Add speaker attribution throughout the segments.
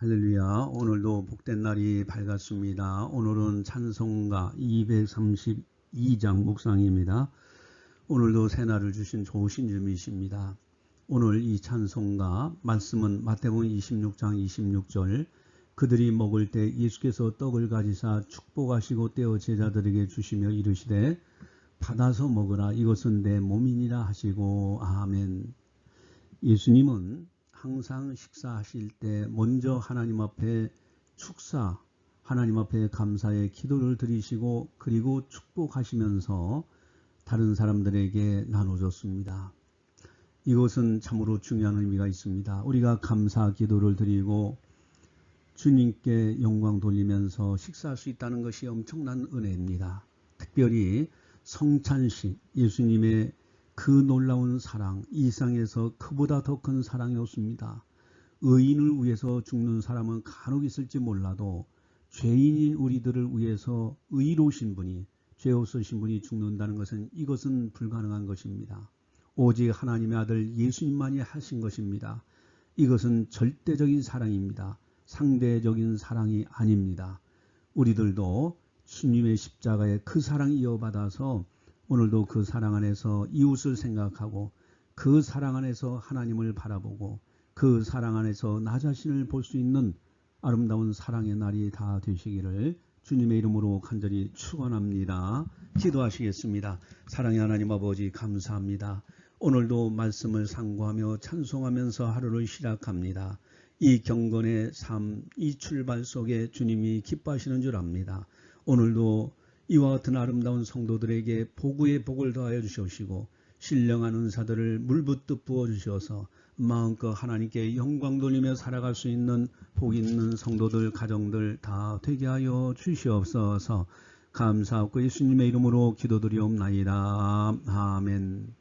Speaker 1: 할렐루야. 오늘도 복된 날이 밝았습니다. 오늘은 찬송가 232장 묵상입니다. 오늘도 새날을 주신 좋으신 주이십니다. 오늘 이 찬송가 말씀은 마태복음 26장 26절 그들이 먹을 때 예수께서 떡을 가지사 축복하시고 떼어 제자들에게 주시며 이르시되 받아서 먹으라 이것은 내 몸이니라 하시고 아멘. 예수님은 항상 식사하실 때 먼저 하나님 앞에 축사, 하나님 앞에 감사의 기도를 드리시고 그리고 축복하시면서 다른 사람들에게 나눠줬습니다. 이것은 참으로 중요한 의미가 있습니다. 우리가 감사 기도를 드리고 주님께 영광 돌리면서 식사할 수 있다는 것이 엄청난 은혜입니다. 특별히 성찬식, 예수님의 그 놀라운 사랑, 이 세상에서 그보다 더 큰 사랑이 없습니다. 의인을 위해서 죽는 사람은 간혹 있을지 몰라도 죄인인 우리들을 위해서 의로우신 분이 죄 없으신 분이 죽는다는 것은 이것은 불가능한 것입니다. 오직 하나님의 아들 예수님만이 하신 것입니다. 이것은 절대적인 사랑입니다. 상대적인 사랑이 아닙니다. 우리들도 주님의 십자가의 그 사랑 이어받아서 오늘도 그 사랑 안에서 이웃을 생각하고 그 사랑 안에서 하나님을 바라보고 그 사랑 안에서 나 자신을 볼 수 있는 아름다운 사랑의 날이 다 되시기를 주님의 이름으로 간절히 축원합니다. 기도하시겠습니다. 사랑의 하나님 아버지 감사합니다. 오늘도 말씀을 상고하며 찬송하면서 하루를 시작합니다. 이 경건의 삶, 이 출발 속에 주님이 기뻐하시는 줄 압니다. 오늘도 이와 같은 아름다운 성도들에게 복의 복을 더하여 주시옵시고 신령한 은사들을 물붓듯 부어 주셔서 마음껏 하나님께 영광 돌리며 살아갈 수 있는 복 있는 성도들 가정들 다 되게 하여 주시옵소서 감사하고 예수님의 이름으로 기도드리옵나이다. 아멘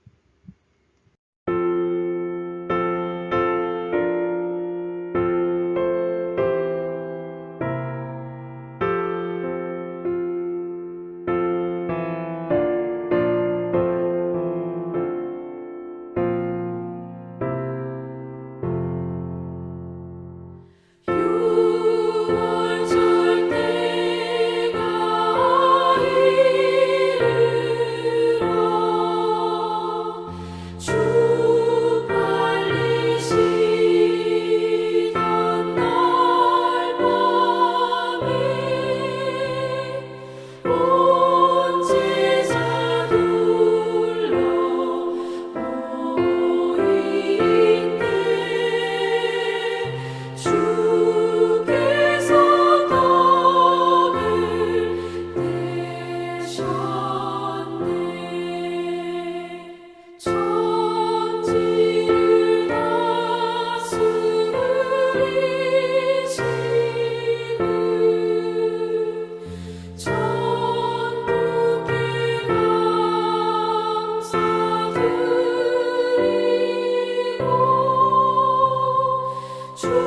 Speaker 1: true.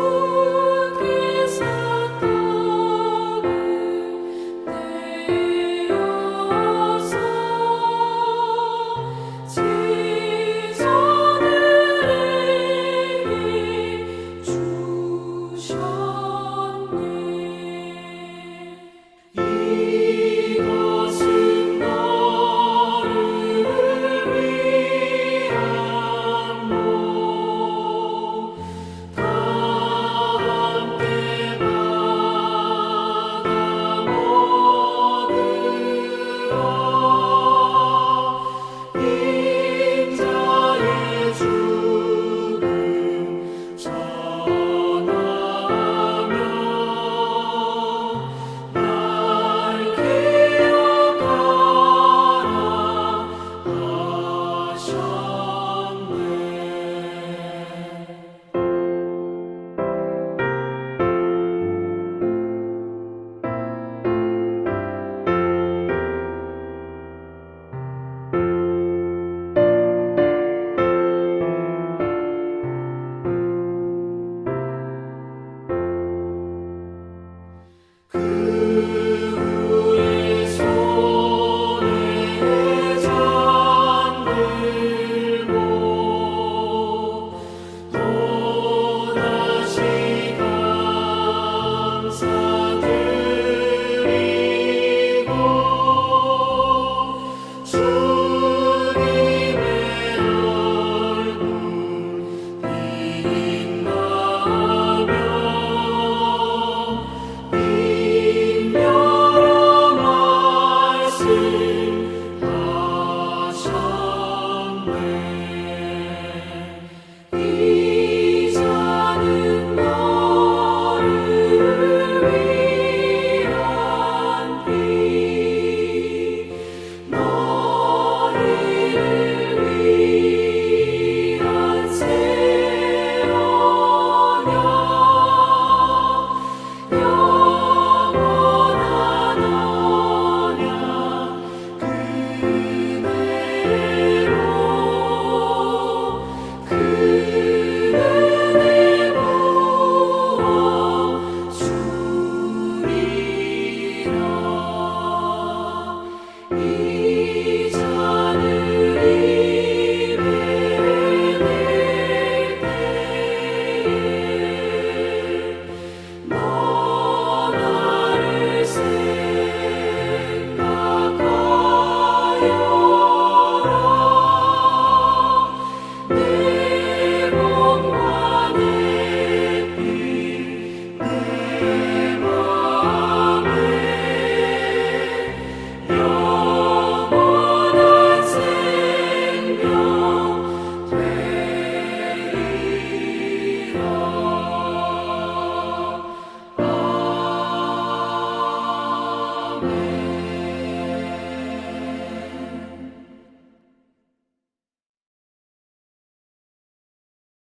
Speaker 1: He